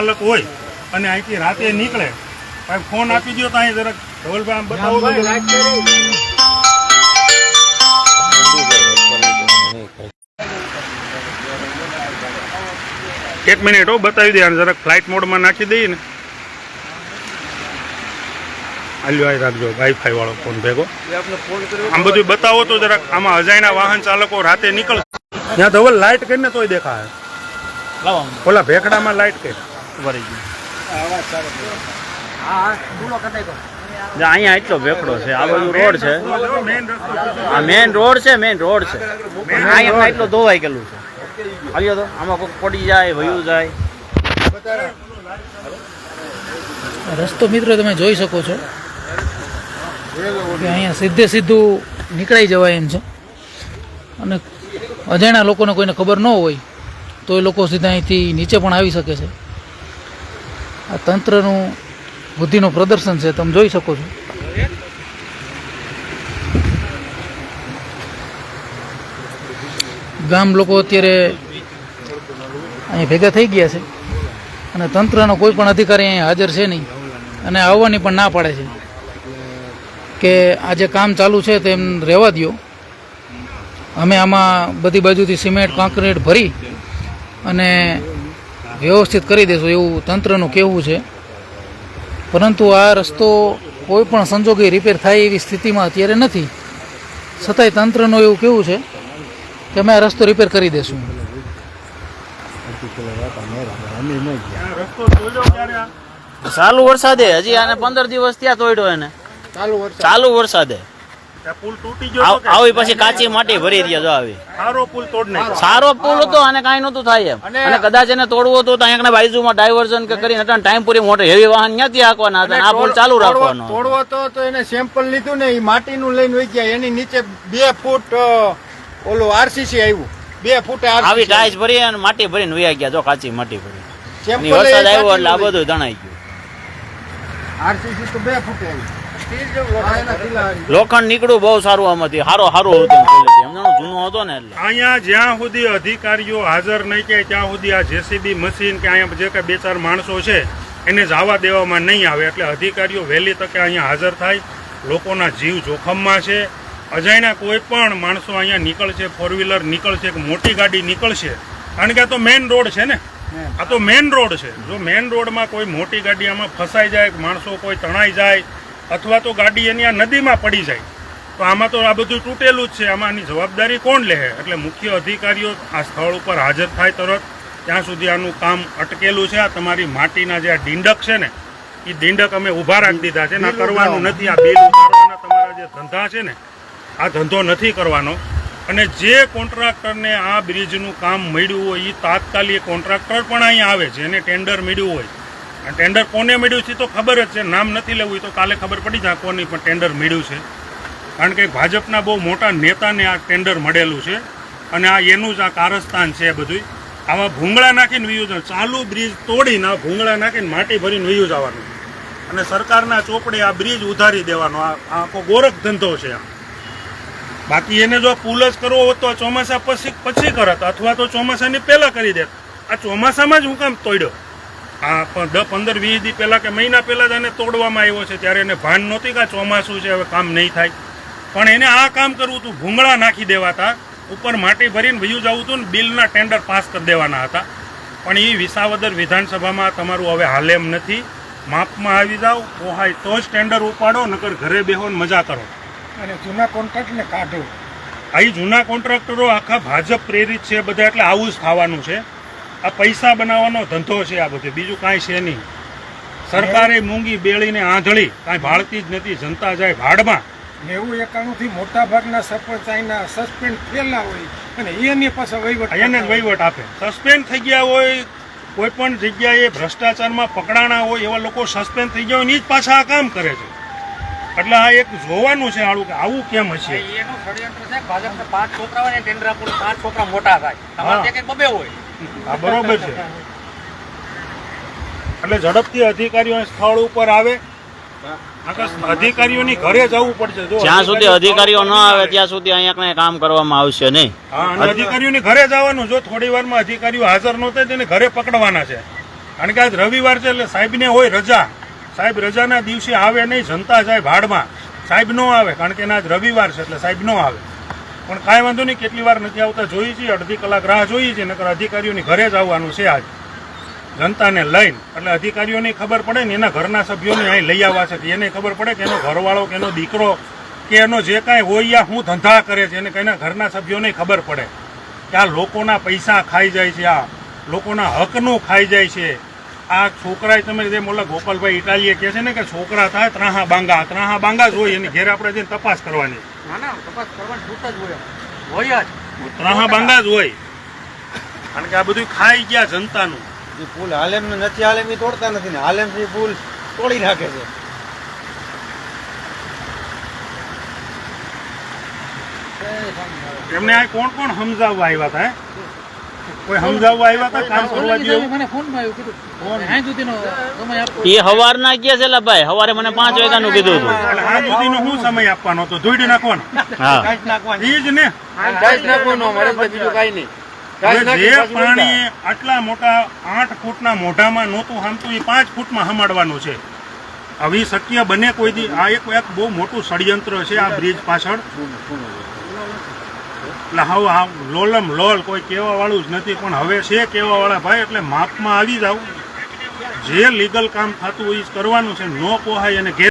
ચાલક હોય અને અહીંથી રાતે નીકળે ભાઈ ફોન આપી દો તો અહીં જરાક ધવલભાઈ આમ બતાવો એક મિનિટ હો બતાવી દે જરાક ફ્લાઇટ મોડમાં નાખી દઈએ ને. આલ્યો આ રાખજો વાઈફાઈ વાળો ફોન ભેગો. આમ બધું બતાવો તો જરાક આમાં અજાયના વાહન ચાલકો રાતે નીકળે. ત્યાં ધવલ લાઇટ કરીને તોય દેખાય. ઓલા ભેખડામાં લાઇટ કે અહીંયા એટલો વેકડો છે. આ બધું રોડ છે. આ મેન રોડ છે મેન રોડ છે. અહીંયા એટલો ધોવાઈ ગયેલું છે. આવ્યો તો. આમાં કોઈ પડી જાય વયું જાય. રસ્તો મિત્રો તમે જોઈ શકો છો કે અહીંયા સીધે સીધું નીકળાઈ જવાય એમ છે. અને અજાણ્યા લોકોને કોઈને ખબર ન હોય તો એ લોકો સીધા અહીંથી નીચે પણ આવી શકે છે. આ તંત્રનું બુદ્ધિનું પ્રદર્શન છે, તમે જોઈ શકો છો. ગામ લોકો અત્યારે અહીં ભેગા થઈ ગયા છે અને તંત્રનો કોઈ પણ અધિકારી અહીં હાજર છે નહીં અને આવવાની પણ ના પાડે છે. કે આ જે કામ ચાલુ છે તેમ રહેવા દ્યો. અમે આમાં બધી બાજુથી સિમેન્ટ કોન્ક્રીટ ભરી અને વ્યવસ્થિત કરી દેશું એવું તંત્રનું કહેવું છે. પરંતુ આ રસ્તો કોઈ પણ સંજોગે રિપેર થાય એવી સ્થિતિમાં અત્યારે નથી. છતાંય તંત્રનું એવું કહેવું છે કે અમે આ રસ્તો રિપેર કરી દેશું? ચાલુ વરસાદે હજી આને પંદર દિવસ ત્યાં તોડ્યો એને. ચાલુ વરસાદે. પુલ તૂટી ગયો આવ- તો કે? આવી પછી કાચી માટી ભરી રહ્યા જો આવી. સારો પુલ તોડ સારો પુલ હતો અને કાંઈ નહોતું થાય એમ. અને કદાચ એને તોડવો હતો તો અહીંયા બાજુમાં ડાયવર્ઝન કે કરીને અટાણે ટાઈમ પૂરી મોટે હેવી વાહન ત્યાંથી હાંકવાના હતા આ પુલ ચાલુ રાખવાનો. તોડવો તો તો એને સેમ્પલ લીધું ને એ માટીનું લઈને વહી ગયા. એની નીચે બે ફૂટ ઓલું આરસીસી આવ્યું. બે ફૂટ આવી ટાઈસ ભરી અને માટી ભરીને વયા ગયા જો કાચી માટી ભરી. સેમ્પલ વરસાદ આવ્યો એટલે આ બધું તણાઈ ગયું. આરસીસી તો બે ફૂટ આવ્યું આ એના કિલ્લા હારી. લોખંડ નીકળ્યું બહુ સારું આમાંથી. હારો હારો હતું જૂનો હતો ને એટલે. અહીંયા જ્યાં સુધી અધિકારીઓ હાજર નહીં કે ત્યાં સુધી આ જેસીબી મશીન કે અહીંયા જે કાંઈ બે ચાર માણસો છે એને જવા દેવામાં નહીં આવે. એટલે અધિકારીઓ વહેલી તકે અહીંયા હાજર થાય. લોકોના જીવ જોખમમાં છે. અજાણ્યા કોઈ પણ માણસો અહીંયા નીકળશે ફોર વ્હીલર નીકળશે કે મોટી ગાડી નીકળશે. કારણ કે આ તો મેઇન રોડ છે ને. આ તો મેઇન રોડ છે. જો મેઇન રોડમાં કોઈ મોટી ગાડી આમાં ફસાઈ જાય માણસો કોઈ તણાઈ જાય અથવા તો ગાડી એની આ નદીમાં પડી જાય. તો આમાં તો આ બધું તૂટેલું જ છે. આમાં આની જવાબદારી કોણ લે? એટલે મુખ્ય અધિકારીઓ આ સ્થળ ઉપર હાજર થાય તરત. ત્યાં સુધી આનું કામ અટકેલું છે. આ તમારી માટીના જે આ ડીંડક છે ને એ ડીંડક અમે ઊભા રાખી દીધા છે. ને કરવાનું નથી. આ બિલ ઉતારવાના તમારા જે ધંધા છે ને આ ધંધો નથી કરવાનો. અને જે કોન્ટ્રાક્ટરને આ બ્રિજનું કામ મળ્યું હોય એ તાત્કાલિક કોન્ટ્રાક્ટર પણ અહીંયા આવે છે. એને ટેન્ડર મળ્યું હોય. ટેન્ડર કોને મળ્યું છે તો ખબર જ છે. નામ નથી લેવું તો કાલે ખબર પડી જાય કોની પણ ટેન્ડર મળ્યું છે. કારણ કે ભાજપના બહુ મોટા નેતાને આ ટેન્ડર મળેલું છે અને આ એનું જ આ કારસ્તાન છે બધું આવા ભૂંગળા નાખીને વયું ચાલુ બ્રિજ તોડીને આ ભૂંગળા નાખીને માટી ભરીને વયું જવાનું અને સરકારના ચોપડે આ બ્રિજ ઉધારી દેવાનો. આ આખો ગોરખ ધંધો છે આ. બાકી એને જો પુલ જ કરવો હોત તો આ ચોમાસા પછી પછી કરત. અથવા તો ચોમાસાની પહેલાં કરી દેત. આ ચોમાસામાં જ હું કામ તોડ્યો. આ પણ દસ પંદર વીસ દી પહેલાં કે મહિના પહેલાં જ એને તોડવામાં આવ્યો છે ત્યારે એને ભાન નહોતી કે ચોમાસું છે હવે કામ નહીં થાય. પણ એને આ કામ કરવું હતું ભૂંગળા નાખી દેવાતા. ઉપર માટી ભરીને વયું જવું હતું ને બિલના ટેન્ડર પાસ કરી દેવાના હતા. પણ એ વિસાવદર વિધાનસભામાં તમારું હવે હાલે એમ નથી. માપમાં આવી જાઓ પોહાય તો જ ટેન્ડર ઉપાડો નકર ઘરે બેહો ને મજા કરો. અને જૂના કોન્ટ્રાક્ટને કાઢો. અહીં જૂના કોન્ટ્રાક્ટરો આખા ભાજપ પ્રેરિત છે બધા એટલે આવું જ થવાનું છે. આ પૈસા બનાવવાનો ધંધો છે આ બધું. બીજું કાંઈ છે નહીં. સરકારે મૂંગી બેળીને આંધળી કાંઈ ભાળતી જ નથી. જનતા જાય ભાડમાં. નેવું એકાણુંથી મોટા ભાગના સરપંચ અહીંના સસ્પેન્ડ થયેલા હોય અને એની પાસે વહીવટ એને વહીવટ આપે. સસ્પેન્ડ થઈ ગયા હોય કોઈ પણ જગ્યાએ ભ્રષ્ટાચારમાં પકડાણા હોય એવા લોકો સસ્પેન્ડ થઈ ગયા હોય એની જ પાછા આ કામ કરે છે. એટલે આ એક જોવાનું છે આડું કે આવું કેમ હશે? એનું ષડયંત્ર છે ભાજપને પાંચ છોકરા હોય ને ટેન્ડર પાંચ છોકરા મોટા થાય. તમારે એક બબે હોય. આ બરોબર છે. એટલે ઝડપથી અધિકારીઓ સ્થળ ઉપર આવે. અધિકારીઓની ઘરે જવું પડશે. જ્યાં સુધી અધિકારીઓ ન આવે ત્યાં સુધી અહીંયા કઈ કામ કરવામાં આવશે નહીં. અધિકારીઓની ઘરે જવાનું જો થોડી વારમાં અધિકારીઓ હાજર ન થાય તેને ઘરે પકડવાના છે. કારણ કે આજ રવિવાર છે એટલે સાહેબને હોય રજા. સાહેબ રજાના દિવસે આવે નહીં જનતા જાય ભાડમાં. સાહેબ નો આવે કારણ કે એના આજ રવિવાર છે એટલે સાહેબ નો આવે. પણ કાંઈ વાંધો નહીં, કેટલી વાર નથી આવતા, જોઈએ છીએ, અડધી કલાક રાહ જોઈએ છીએ, નકર અધિકારીઓની ઘરે જ આવવાનું છે આજ. જનતાને લઈને, એટલે અધિકારીઓને ખબર પડે ને એના ઘરના સભ્યોને અહીં લઈ આવવા છે, એને ખબર પડે કે એનો ઘરવાળો, કે એનો દીકરો, કે એનો જે કાંઈ હોય યા હું ધંધા કરે છે, એને એના ઘરના સભ્યોને ખબર પડે. કે આ લોકોના પૈસા ખાઈ જાય છે, આ લોકોના હકનું ખાઈ જાય છે. આ છોકરાએ તમે જે ઓલા ગોપાલભાઈ ઇટાલીએ કહે છે ને કે છોકરા થાય ત્રાહા બાંગા ત્રાહા બાંગા જ હોય એની ઘેર આપણે જઈને તપાસ કરવાની. ના ના તપાસ કરવાની છૂટ જ હોય. હોય જ. ત્રાહા બાંગા જ હોય. કારણ કે આ બધું ખાઈ ગયા જનતાનું. એ પુલ હાલેમ ને નથી હાલેમ એ તોડતા નથી ને. હાલેમથી પુલ તોડી નાખે છે. એમને આ કોણ કોણ સમજાવવા આવ્યા હતા હે? કોઈ સમજાવવા આવ્યા હતા? કામ કરવા દે એવું? મને ફોનમાં આવ્યું કીધું. અહીં સુધીનો સમય આપો એ હવારના ગયા છે લા ભાઈ. હવારે મને પાંચ વાગ્યાનું કીધું હતું. એટલે સુધીનો શું સમય આપવાનો હતો? ધોઈડી નાખવાનો? હા. કાંઈ જ ઈ જ ને. ડાઈસ નાખવાનું અમારે બીજું કાંઈ નહીં. જે પાણી આટલા મોટા આઠ ફૂટના મોઢામાં નહોતું હામતું એ પાંચ ફૂટમાં હમાડવાનું છે. આવી શક્ય બને કોઈ દી. આ એક એક બહુ મોટું ષડયંત્ર છે આ બ્રિજ પાછળ. એટલે હા હા લોલમ લોલ કોઈ કહેવાવાળું જ નથી પણ હવે છે કહેવાવાળા ભાઈ એટલે માપમાં આવી જાવ. જે લીગલ કામ થતું હોય એ કરવાનું છે નો પોહાય અને ઘેર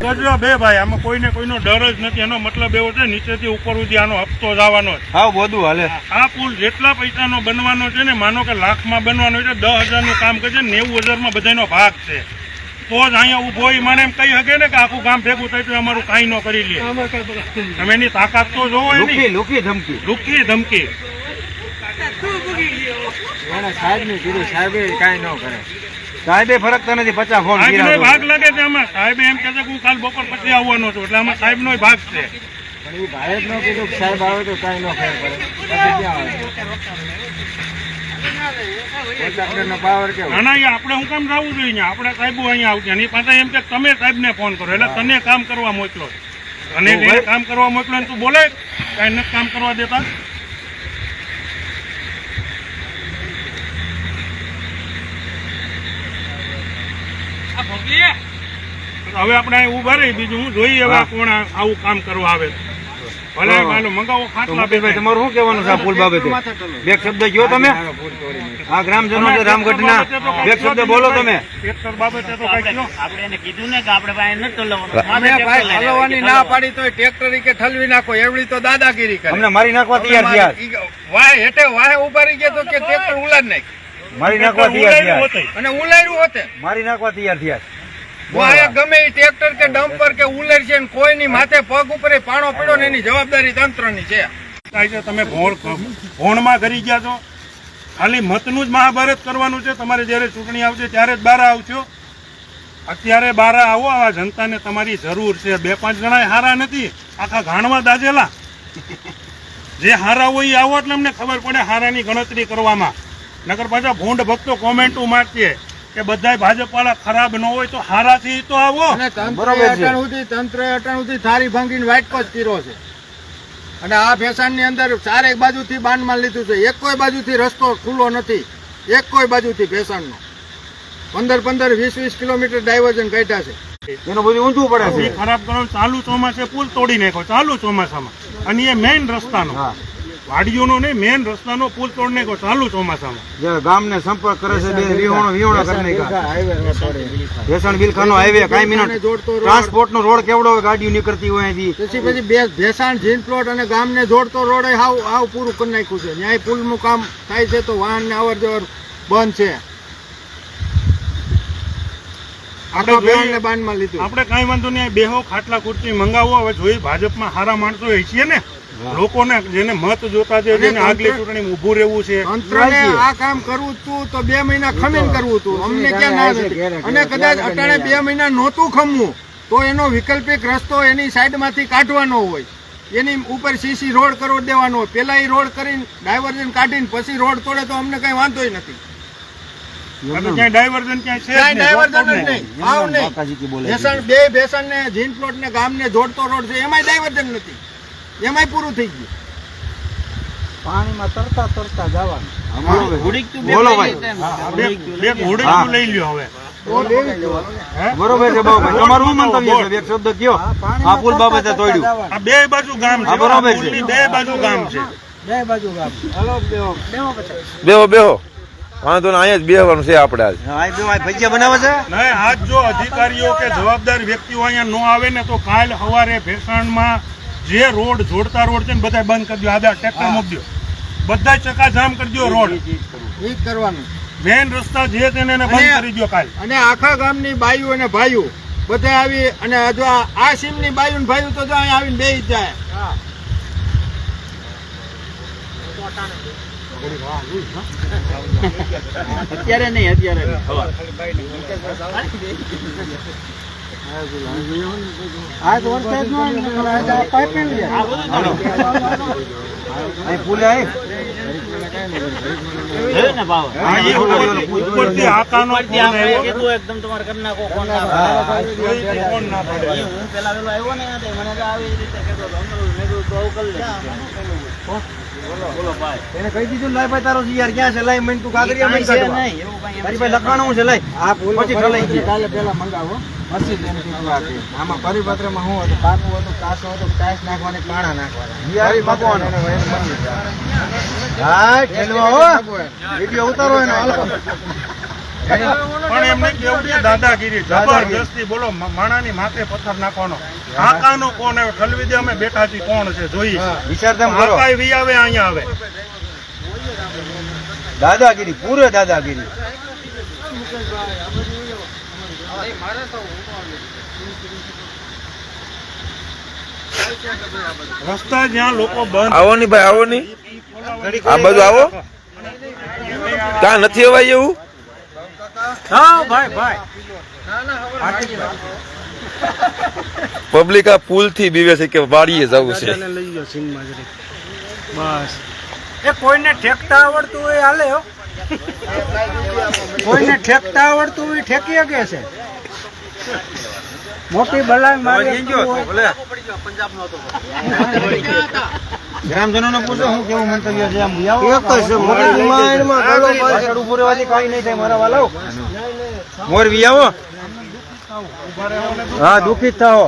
કરજો બે ભાઈ આમાં કોઈને કોઈનો ડર જ નથી એનો મતલબ એવો છે નીચેથી ઉપર સુધી આનો હપ્તો જવાનો જ હાવ બધું હાલે. આ પુલ જેટલા પૈસાનો બનવાનો છે ને માનો કે લાખમાં બનવાનો છે દસ હજારનું કામ કરશે નેવું હજારમાં બધાનો ભાગ છે. તો જ અહીંયા ઊભો હોય મને એમ કહી શકે ને કે આખું ગામ ભેગું થાય તો અમારું કાંઈ ન કરી લે. તમે એની તાકાત તો જોવો લુકી એની લુકી ધમકી. લુખી ધમકી. સાહેબ ને કીધું સાહેબે કાંઈ ન કરે. સાહેબે ફરકતા નથી પચાસ ફોન ભાગ લાગે છે આમાં. સાહેબ એમ કે છે કે હું કાલ બપોર પછી આવવાનો છું એટલે આમાં સાહેબનો ભાગ છે. પણ એ ભાઈ જ ન કીધું સાહેબ આવે તો કાંઈ ન ફેર પડે પછી ક્યાં આવે પાવર કેવો ના ના આપણે હું કામ જવું જોઈએ ને આપણે સાહેબો અહીંયા આવશે. એની પાસે એમ કે તમે સાહેબને ફોન કરો. એટલે તને કામ કરવા મોકલો. અને કામ કરવા મોકલો તું બોલે કાંઈ નથી કામ કરવા દેતા. હવે આપણે ઊભા ઊભા રહી બીજું હું જોઈએ હવે કોણ આવું કામ કરવા આવે. તમારું શું કહેવાનું છે આ પુલ બાબતે? બે શબ્દ કયો તમે? આ ગ્રામજનો છે રામગઢના. બે શબ્દ બોલો તમે. ટ્રેક્ટર બાબતે તો કઈ કયો. આપણે એને કીધું ને કે આપણે પાડી તો ટ્રેક્ટર કે ઠલવી નાખો એવડી તો દાદાગીરી કરે. અમને મારી નાખવા તૈયાર થયા. છે. વાય હેઠે વાય ઊભા રહી ગયા તો કે ટ્રેક્ટર ઉલાડ નાખ. મારી નાખવા તૈયાર થયા. અને ઉલાડ્યું હોતે. મારી નાખવા તૈયાર થયા. છે. ગમે એ ટ્રેક્ટર કે ડમ્પર કે ઉલેર છે ને કોઈની માથે પગ ઉપર પાણો પડ્યો ને એની જવાબદારી તંત્રની છે. તમે ભોણ ભોણમાં કરી ગયા છો. ખાલી મતનું જ મહાભારત કરવાનું છે. તમારે જ્યારે ચૂંટણી આવશે ત્યારે જ બારા આવશો. અત્યારે બારા આવો આ જનતાને તમારી જરૂર છે. બે પાંચ જણા હારા નથી. આખા ઘાણમાં દાજેલા જે હારા હોય એ આવો એટલે અમને ખબર પડે હારાની ગણતરી કરવામાં. નગર પાછા ભૂંડ ભક્તો કોમેન્ટો મારશે. કે બધાય ભાજપ વાળા ખરાબ ન હોય તો હારાથી તો આવો. તંત્ર બરોબર સુધી તંત્ર અટાણ સુધી થારી ભાંગીને વાટકો જ કર્યો છે. અને આ ફેશનની અંદર ચારેક બાજુથી બાંધમાં લીધું છે. એક કોઈ બાજુથી રસ્તો ખુલ્લો નથી. એક કોઈ બાજુથી ફેશનનો. પંદર પંદર વીસ વીસ કિલોમીટર ડાયવર્ઝન કાઢ્યા છે. એનું બધું ઊંધું પડે છે. ખરાબ કરવાનું ચાલુ ચોમાસે પુલ તોડી નાખો ચાલુ ચોમાસામાં. અને એ મેઇન રસ્તાનો. હા. વાડીઓનો નહીં મેઇન રસ્તાનો પુલ તોડને કો ચાલુ ચોમાસામાં. જ્યારે ગામને સંપર્ક કરે છે બે રીહોણો વિહોણો કરીને ભેસણ બિલખાનો હાઈવે કાંઈ મિનિટ. ટ્રાન્સપોર્ટનો રોડ. કેવડો હોય ગાડીઓ નીકળતી હોય અહીંથી. પછી પછી બે ભેસાણ જીન પ્લોટ અને ગામને જોડતો રોડ હાવ હાવ પૂરું કરી નાખ્યું છે. ન્યાય પુલનું કામ થાય છે તો વાહન ને અવર જવર બંધ છે. આપણે કઈ વાંધો નહીં બેહો ખાટલા ખુરશી મંગાવો હવે જોઈ ભાજપમાં હારા માણસો એ છીએ ને. લોકોને જેને મત જોતા છે જેને આગલી ચૂંટણી ઊભું રહેવું છે. તંત્રને આ કામ કરવું તું તો બે મહિના ખમીને કરવું તું. અમને ક્યાં ના અને કદાચ અટાણે બે મહિના નહોતું ખમવું તો એનો વિકલ્પિક રસ્તો એની સાઈડમાંથી કાઢવાનો હોય. એની ઉપર સીસી રોડ કરો દેવાનો હોય. પેલા એ રોડ કરીને ડાયવર્ઝન કાઢીને પછી રોડ તોડે તો અમને કઈ વાંધોય નથી. ડાયવર્ઝન ક્યાંય છે બે ભેસણ ને જીન પ્લોટ ને ગામને જોડતો રોડ છે. એમાં ડાયવર્ઝન નથી. એમાંય પૂરું થઈ ગયું. પાણીમાં તરતા તરતા જવાનું. બોલો ભાઈ. લઈ લ્યો. હવે. બરોબર છે બાબુભાઈ તમારું શું મંતવ્ય છે? એક શબ્દ કયો? આ પુલ બાબતે તોડ્યું. આ બે બાજુ ગામ છે. બરોબર છે. બે બાજુ ગામ છે. બેહો. બેહો વાંધો ને અહીંયા જ બેહવાનું છે આપણે આજ. આ બે આ ભજીયા બનાવે છે? નહીં આજ જો અધિકારીઓ કે જવાબદાર વ્યક્તિઓ અહીંયા ન આવે ને તો કાલ સવારે ભેસાણમાં જે રોડ જોડતા રોડ છે ને બધા બંધ કરી દો આધા ટ્રેક્ટર મૂકી દો બધા ચકાજામ કરી દો રોડ. ઈ જ કરવાનું. મેન રસ્તા જે છે એને બંધ કરી દો કાલ. અને આખા ગામની બાઈઓ અને ભાઈઓ બધા આવી અને જો આ- આ સીમની બાઈઓ ને ભાઈઓ તો જો અહીં આવીને બે જાય. અત્યારે નહીં અત્યારે અહીં જોયું ને આવ્યો. કીધું એકદમ તમારે કરી નાખો કોણ ના પાડે. કોઈથી ફોન ના પાડે. ઈ હું પેલા વેલો આવ્યો ને મને આવી રીતે કહેતો મેં કીધું તો કરી લે. બોલો બોલો ભાઈ. એને કહી દીધું લાય ભાઈ તારો યાર ક્યાં છે? લાય મન તું કાગરિયા કાંઈ કાઢવા. તારી પાસે લખાણું છે લાય. આ પછી કાલે પેલા મંગાવો. મસ્જિદ એમ કીધું આમાં પરિપત્રમાં શું હતું? પાકું હતું કાસો હતું ટાઈસ નાખવાની પાણા નાખવાના. યાર મકવાનો હા ઠેલવા હો. વિડિયો ઉતારો એનો. પણ એમને કેવું છે દાદાગીરી. જબરજસ્તી બોલો માણાની માથે પથ્થર નાખવાનો. આકાનો કોણ આવ્યો ખલવી દે અમે બેઠા છીએ કોણ છે? જોઈએ. વિચાર તેમ કરો. વી આવે અહીંયા આવે. દાદાગીરી પૂરે દાદાગીરી. રસ્તા જ્યાં લોકો બંધ. આવો ની ભાઈ આવો ની. આ બાજુ આવો. ત્યાં નથી અવાય એવું? હા પબ્લિક આ પુલથી બીવે છે કે વાડીએ જવું છે. બસ. એ કોઈને ઠેકતા આવડતું હોય હાલે હો. કોઈને ઠેકતા આવડતું હોય ઠેકી શકે છે. મોટી બલાઈ મારી ગ્રામજનો ને પૂછો હું કેવું મંતવ્ય છે આમ આવો પાછળ ઉભું રહેવાથી કાંઈ નહીં થાય મારા વાલાઓ. મોર વી આવો. હા દુઃખિત થાઓ.